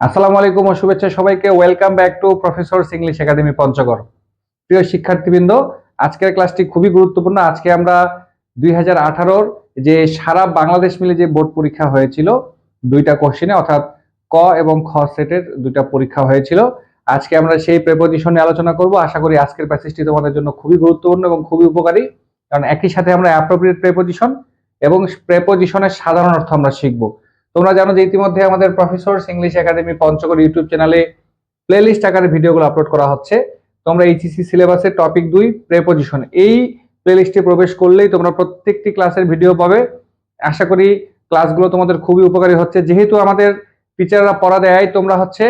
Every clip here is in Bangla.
আসসালামু আলাইকুম ও শুভেচ্ছা সবাইকে। Welcome back to professor English academy Panchagarh প্রিয় শিক্ষার্থীবৃন্দ, আজকের ক্লাসটি খুবই গুরুত্বপূর্ণ। আজকে আমরা দুই হাজার যে সারা বাংলাদেশ মিলে যে বোর্ড পরীক্ষা হয়েছিল, দুইটা কোশ্চেনে অর্থাৎ ক এবং খ সেটের দুইটা পরীক্ষা হয়েছিল। আজকে আমরা সেই প্রেপোজিশন আলোচনা করব। আশা করি আজকের প্যাসেজটি তোমাদের জন্য খুবই গুরুত্বপূর্ণ এবং খুবই উপকারী। কারণ একই সাথে আমরা অ্যাপ্রোপ্রিয়েট প্রেপোজিশন এবং প্রেপোজিশনের সাধারণ অর্থ আমরা শিখব। তোমরা জানো যে ইতিমধ্যে আমাদের professor English academy Panchagarh YouTube চ্যানেলে প্লেলিস্ট আকারে ভিডিওগুলো আপলোড করা হচ্ছে। তোমরা এইচএসসি সিলেবাসের টপিক দুই প্রেপোজিশন এই প্লেলিস্টে প্রবেশ করলেই তোমরা প্রত্যেকটি ক্লাসের ভিডিও পাবে। আশা করি ক্লাসগুলো তোমাদের খুবই উপকারী হচ্ছে। যেহেতু আমাদের টিচাররা পড়া দেয়, তোমরা হচ্ছে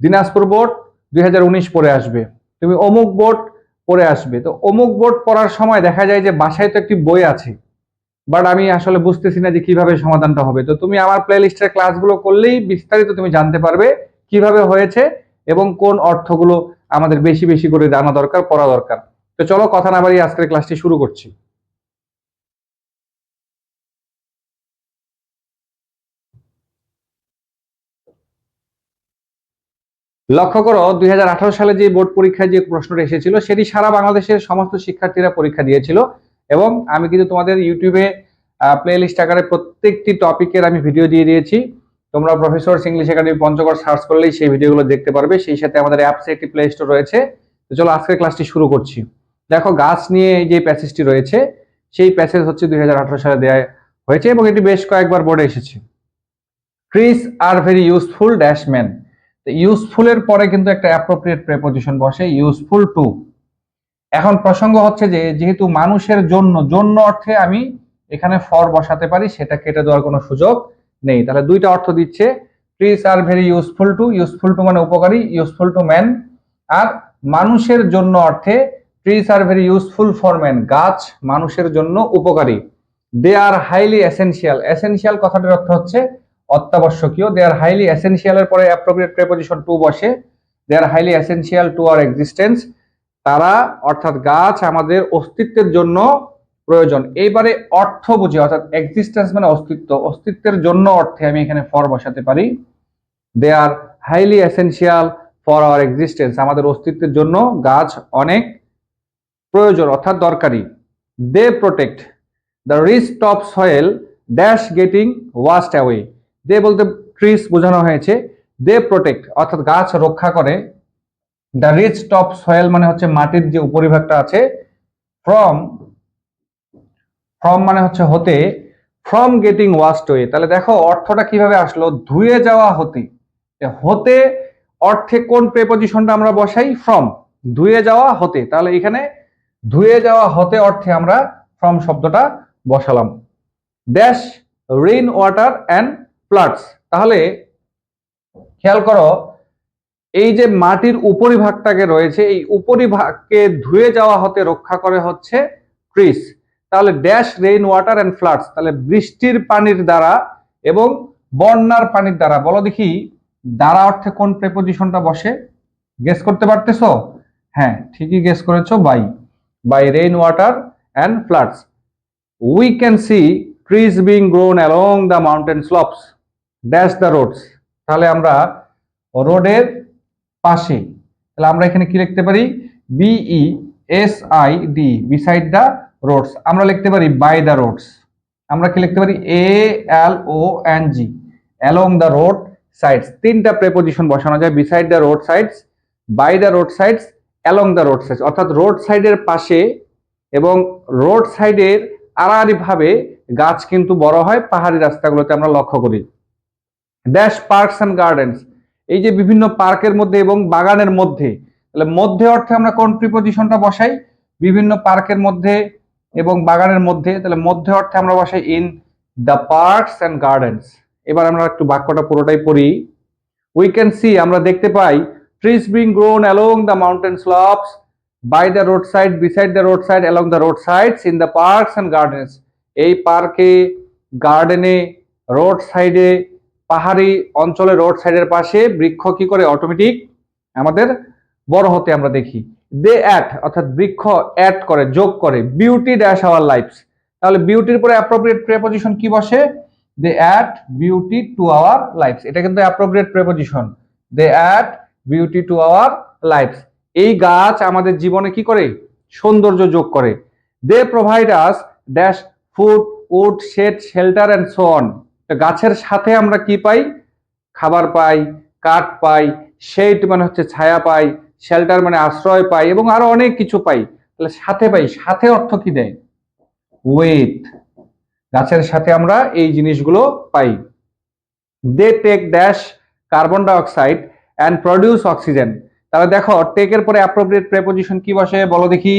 দিনাজপুর বোর্ড দুই হাজার উনিশ পড়ে আসবে। তুমি অমুক বোর্ড পড়ে আসবে। তো অমুক বোর্ড পড়ার সময় দেখা যায় যে বাসায় তো একটি বই আছে। বাট আমি আসলে বুঝতেছি না যে কীভাবে সমাধানটা হবে। তো তুমি আমার প্লে লিস্টের ক্লাসগুলো করলেই বিস্তারিত তুমি জানতে পারবে কীভাবে হয়েছে এবং কোন অর্থগুলো আমাদের বেশি বেশি করে জানা দরকার, পড়া দরকার। তো চলো কথা না বাড়িয়ে আজকের ক্লাসটি শুরু করছি। লক্ষ্য করো, দুই হাজার আঠারো সালে যে বোর্ড পরীক্ষায় যে প্রশ্নটা এসেছিল, সেটি সারা বাংলাদেশের সমস্ত শিক্ষার্থীরা পরীক্ষা দিয়েছিল। এবং আমি কিন্তু তোমাদের ইউটিউবে প্লে লিস্ট আকারে প্রত্যেকটি টপিকের আমি ভিডিও দিয়ে দিয়েছি। তোমরা professor English academy Panchagarh search করলেই সেই ভিডিওগুলো দেখতে পারবে। সেই সাথে আমাদের অ্যাপসে একটি প্লে স্টোর রয়েছে। তো চলো আজকের ক্লাসটি শুরু করছি। দেখো, গাছ নিয়ে যে প্যাসেজটি রয়েছে, সেই প্যাসেজ হচ্ছে দু হাজার আঠেরো সালে দেওয়া হয়েছে এবং এটি বেশ কয়েকবার বোর্ডে এসেছে। ট্রিস আর ভেরি ইউজফুল ড্যাশম্যান ইউজফুলের পরে কিন্তু একটা অ্যাপ্রোপ্রিয়েট প্রেপোজিশন বসে ইউজফুল টু এখন প্রসঙ্গ হচ্ছে যে, যেহেতু মানুষের জন্য জন্য অর্থে আমি এখানে ফর বসাতে পারি সেটা কেটে দেওয়ার কোনো সুযোগ নেই। তাহলে দুইটা অর্থ দিচ্ছে trees are very useful to useful to মানে উপকারী ইউজফুল টু ম্যান আর মানুষের জন্য অর্থে trees are very useful for man গাছ মানুষের জন্য উপকারী। They are highly essential essential কথাটির অর্থ হচ্ছে অত্যাবশ্যকীয়। দে আর হাইলি এসেনশিয়ালের পরে অ্যাপ্রোপ্রিয়েট প্রেপোজিশন টু বসে। They are highly essential to our existence তারা, অর্থাৎ গাছ আমাদের অস্তিত্বের জন্য প্রয়োজন। এইবারে অর্থ বুঝে, অর্থাৎ এক্সিস্টেন্স মানে অস্তিত্ব। অস্তিত্বের জন্য অর্থে আমি এখানে ফর বসাতে পারি। They are highly essential for our existence আমাদের অস্তিত্বের জন্য গাছ অনেক প্রয়োজন, অর্থাৎ দরকারি। They protect the rich top soil dash getting washed away they বলতে ট্রিস বোঝানো হয়েছে। দে প্রোটেক্ট অর্থাৎ গাছ রক্ষা করে দ্য রিচ টপ সয়েল মানে হচ্ছে মাটির যে উপরিভাগটা আছে ফ্রম ফ্রম মানে হচ্ছে হতে ফ্রম গেটিং ওয়াস্ট ওয়ে তাহলে দেখো অর্থটা কীভাবে আসলো? ধুয়ে যাওয়া হতে। হতে অর্থে কোন প্রেপোজিশনটা আমরা বসাই? ফ্রম ধুয়ে যাওয়া হতে। তাহলে এখানে ধুয়ে যাওয়া হতে অর্থে আমরা ফ্রম শব্দটা বসালাম। Dash rain water and floods তাহলে খেয়াল করো, এই যে মাটির উপরিভাগটাকে রয়েছে, এই উপরিভাগকে ধুয়ে যাওয়া হতে রক্ষা করে হচ্ছে ট্রিস তাহলে dash rain water and floods তাহলে বৃষ্টির পানির দ্বারা এবং বন্যার পানির দ্বারা, বলো দেখি, দ্বারা অর্থে কোন প্রেপোজিশনটা বসে? গেস করতে পারতেছো? হ্যাঁ ঠিকই গেস করেছ by by rain water and floods we can see trees being grown along the mountain slopes dash the roads তাহলে আমরা রোডের পাশে, তাহলে আমরা এখানে কি লিখতে পারি? B E S I D beside the roads. আমরা লিখতে পারি বাই দ্য রোডস। আমরা কি লিখতে পারি? A L O N G along the road sides তিনটা প্রেপোজিশন বসানো যায়। Beside the road sides by the road sides along the road sides অর্থাৎ রোড সাইডের পাশে এবং রোড সাইডের আড়াআড়ি ভাবে গাছ কিন্তু বড় হয় পাহাড়ি রাস্তাগুলোতে আমরা লক্ষ্য করি। ড্যাশ পার্কস অ্যান্ড গার্ডেন্স এই যে বিভিন্ন পার্কের মধ্যে এবং বাগানের মধ্যে। তাহলে মধ্যে অর্থে আমরা কোন প্রিপোজিশনটা বসাই? বিভিন্ন পার্কের মধ্যে এবং বাগানের মধ্যে, তাহলে মধ্যে অর্থে আমরা বসাই in the parks and gardens এবার আমরা একটু বাক্যটা পুরোটাই পড়ি। উই ক্যান সি আমরা দেখতে পাই trees being grown along the mountain slopes by the road side beside the road side along the road sides in the parks and gardens এই পার্কে গার্ডেনে রোড সাইডে পাহাড়ি অঞ্চলে রোড সাইডের পাশে বৃক্ষ কি করে অটোমেটিক আমাদের বড় হতে আমরা দেখি। দে অ্যাট অর্থাৎ বৃক্ষ অ্যাড করে, যোগ করে বিউটি ড্যাশ আওয়ার লাইফস তাহলে বিউটির পরে অ্যাপ্রোপ্রিয়েট প্রেপোজিশন কি বসে? They add beauty to our lives এটা কিন্তু appropriate preposition they add beauty to our lives এই গাছ আমাদের জীবনে কি করে? সৌন্দর্য যোগ করে। They provide us dash food wood shade shelter and so on গাছের সাথে আমরা কি পাই? খাবার পাই, কাঠ পাই শেড মানে হচ্ছে ছায়া পাই শেল্টার মানে আশ্রয় পাই এবং আরও অনেক কিছু পাই। তাহলে সাথে পাই, সাথে অর্থ কি দেয়? ওয়েট গাছের সাথে আমরা এই জিনিসগুলো পাই। They take dash carbon dioxide and produce oxygen তাহলে দেখো টেকের পরে অ্যাপ্রোপ্রিয়েট প্রেপোজিশন কি বসে? বলো দেখি।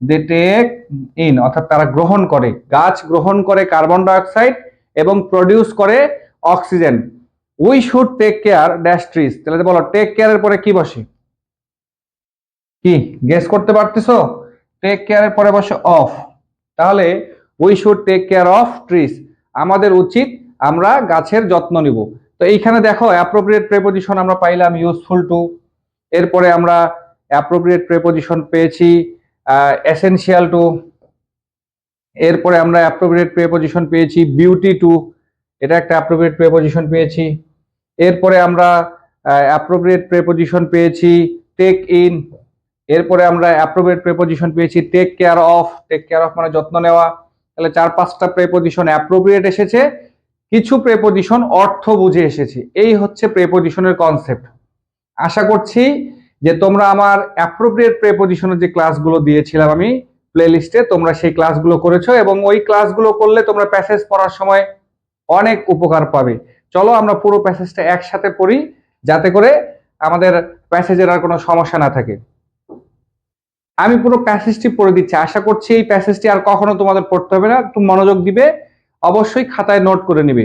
দে টেক ইন অর্থাৎ তারা গ্রহণ করে। গাছ গ্রহণ করে কার্বন ডাইঅক্সাইড এবং প্রডিউস করে oxygen we should take care dash trees তাহলে বলো টেক কেয়ারের পরে কি বসে? কি? গেস করতে পারতেছো? টেক কেয়ারের পরে বসে অফ তাহলে we should take care of trees আমাদের উচিত আমরা গাছের যত্ন নিব। তো এইখানে দেখো অ্যাপ্রোপ্রিয়েট প্রেপোজিশন আমরা পাইলাম ইউজফুল টু এরপরে আমরা অ্যাপ্রোপ্রিয়েট প্রেপোজিশন পেয়েছি এসেনশিয়াল টু এরপরে আমরা অ্যাপ্রোপ্রিয়েট প্রেপোজিশন পেয়েছি বিউটি টু এটা একটা অ্যাপ্রোপ্রিয়েট প্রেপোজিশন পেয়েছি। এরপরে আমরা অ্যাপ্রোপ্রিয়েট প্রেপোজিশন পেয়েছি টেক ইন এরপরে আমরা অ্যাপ্রোপ্রিয়েট প্রেপোজিশন পেয়েছি take care of take care of মানে যত্ন নেওয়া। তাহলে চার পাঁচটা প্রেপোজিশন অ্যাপ্রোপ্রিয়েট এসেছে, কিছু প্রেপোজিশন অর্থ বুঝে এসেছে। এই হচ্ছে প্রেপোজিশনের কনসেপ্ট আশা করছি যে তোমরা আমার অ্যাপ্রোপ্রিয়েট প্রেপোজিশনের যে ক্লাসগুলো দিয়েছিলাম আমি প্লেলিস্টে তোমরা সেই ক্লাসগুলো করেছ এবং ওই ক্লাসগুলো করলে তোমরা প্যাসেজ পড়ার সময় অনেক উপকার পাবে। চলো আমরা পুরো প্যাসেজটা একসাথে পড়ি, যাতে করে আমাদের প্যাসেজের আর কোনো সমস্যা না থাকে। আমি পুরো প্যাসেজটি পড়ে দিচ্ছি। আশা করছি এই প্যাসেজটি আর কখনো তোমাদের পড়তে হবে না। একটু মনোযোগ দিবে, অবশ্যই খাতায় নোট করে নিবে।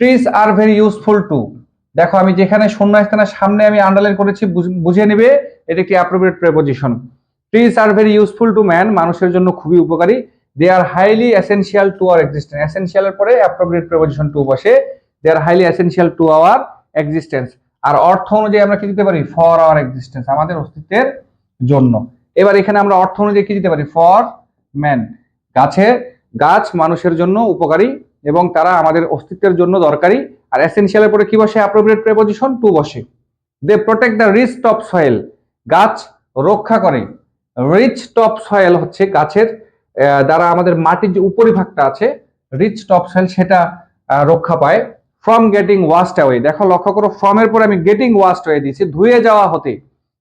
Trees are very useful to দেখো, আমি যেখানে শূন্য স্থানের সামনে আমি আন্ডারলাইন করেছি, বুঝে নেবে, এটা একটি appropriate preposition trees are very useful to man মানুষের জন্য খুবই উপকারী। They are highly essential to our existence এসেনশিয়ালের পরে অ্যাপ্রোপ্রিয়েট প্রেপোজিশন টু বসে। They are highly essential to our existence আর অর্থ অনুযায়ী আমরা কি দিতে পারি? ফর আওয়ার এক্সিস্টেন্স আমাদের অস্তিত্বের জন্য। এবার এখানে আমরা অর্থ অনুযায়ী কি দিতে পারি? ফর ম্যান গাছে গাছ মানুষের জন্য উপকারী এবং তারা আমাদের অস্তিত্বের জন্য দরকারি। আর এসেনশিয়ালের পরে কি বসে? অ্যাপ্রোপ্রিয়েট প্রেপোজিশন টু বসে। They protect the rich top soil গাছ রক্ষা করে। রিচ টপ সয়েল হচ্ছে গাছের দ্বারা আমাদের মাটির যে উপরিভাগটা আছে রিচ টপ সয়েল সেটা রক্ষা পায়। ফ্রম গেটিং ওয়াস্ট অ্যাওয়ে দেখো লক্ষ্য করো ফ্রম এর পরে আমি গেটিং ওয়াস্ট হয়ে দিয়েছি। ধুয়ে যাওয়া হতে।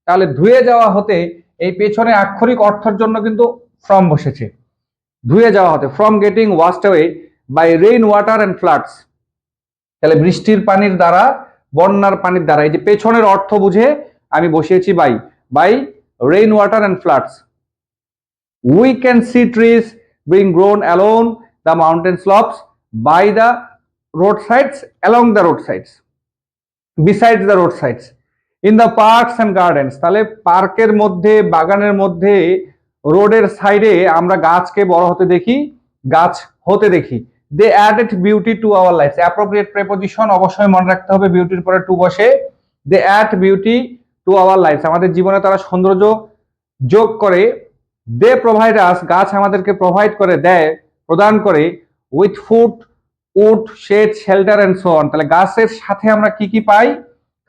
তাহলে ধুয়ে যাওয়া হতে এই পেছনে আক্ষরিক অর্থের জন্য কিন্তু ফ্রম বসেছে। ধুয়ে যাওয়া হতে from getting washed away by rain water and floods তাহলে বৃষ্টির পানির দ্বারা, বন্যার পানির দ্বারা, এই যে পেছনের অর্থ বুঝে আমি বসিয়েছি by by rain water and floods we can see trees being grown along the mountain slopes by the road sides along the road sides besides the road sides in the parks and gardens তাহলে পার্কের মধ্যে, বাগানের মধ্যে, রোডের সাইডে আমরা গাছকে বড় হতে দেখি, গাছ হতে দেখি। They added beauty to our life appropriate preposition অবশ্যই মনে রাখতে হবে বিউটির পরে টু বসে। They add beauty to our life আমাদের জীবনে তারা সৌন্দর্য যোগ করে। দে প্রোভাইড আস গাছ আমাদেরকে প্রোভাইড করে, দেয়, প্রদান করে with food wood shade shelter and so on তাহলে গাছের সাথে আমরা কি কি পাই?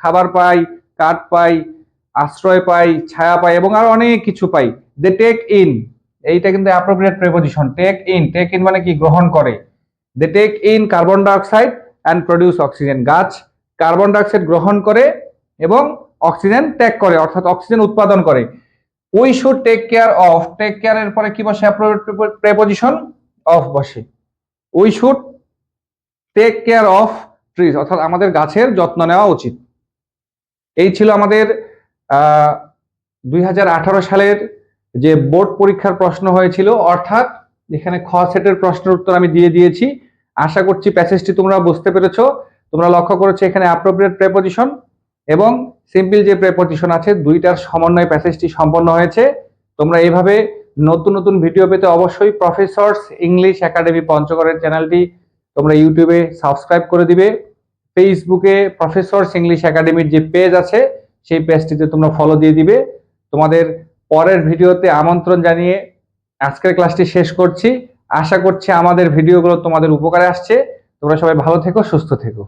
খাবার পাই কাঠ পাই, আশ্রয় পাই, ছায়া পাই এবং আরও অনেক কিছু পাই। দে টেক ইন এইটা কিন্তু appropriate preposition take in take in মানে কি? গ্রহণ করে। They take in carbon dioxide and produce oxygen গাছ। কার্বন ডাইঅক্সাইড গ্রহণ করে এবং অক্সিজেন ত্যাগ করে, অর্থাৎ অক্সিজেন উৎপাদন করে। We should take care of take care এর পরে কি বসে? প্রেপোজিশন অফ বসে। We should take care of trees অর্থাৎ আমাদের গাছের যত্ন নেওয়া উচিত। এই ছিল আমাদের দুই হাজার আঠারো সালের যে বোর্ড পরীক্ষার প্রশ্ন হয়েছিল, অর্থাৎ যেখানে খ সেটের প্রশ্নের উত্তর আমি দিয়ে দিয়েছি। আশা করছি প্যাসেজটি তোমরা বুঝতে পেরেছ। তোমরা লক্ষ্য করেছ এখানে অ্যাপ্রোপ্রিয়েট প্রেপোজিশন এবং সিম্পল যে প্রেপোজিশন আছে, দুইটার সমন্বয় প্যাসেজটি সম্পন্ন হয়েছে। তোমরা এইভাবে নতুন নতুন ভিডিও পেতে অবশ্যই প্রফেসরস ইংলিশ একাডেমি পঞ্চগড়ের চ্যানেলটি তোমরা ইউটিউবে সাবস্ক্রাইব করে দিবে। ফেসবুকে প্রফেসরস ইংলিশ একাডেমির যে পেজ আছে, সেই পেজটিতে তোমরা ফলো দিয়ে দিবে। তোমাদের পরের ভিডিওতে আমন্ত্রণ জানিয়ে আজকের ক্লাসটি শেষ করছি। আশা করছি আমাদের ভিডিওগুলো তোমাদের উপকারে আসছে। তোমরা সবাই ভালো থেকো, সুস্থ থেকো।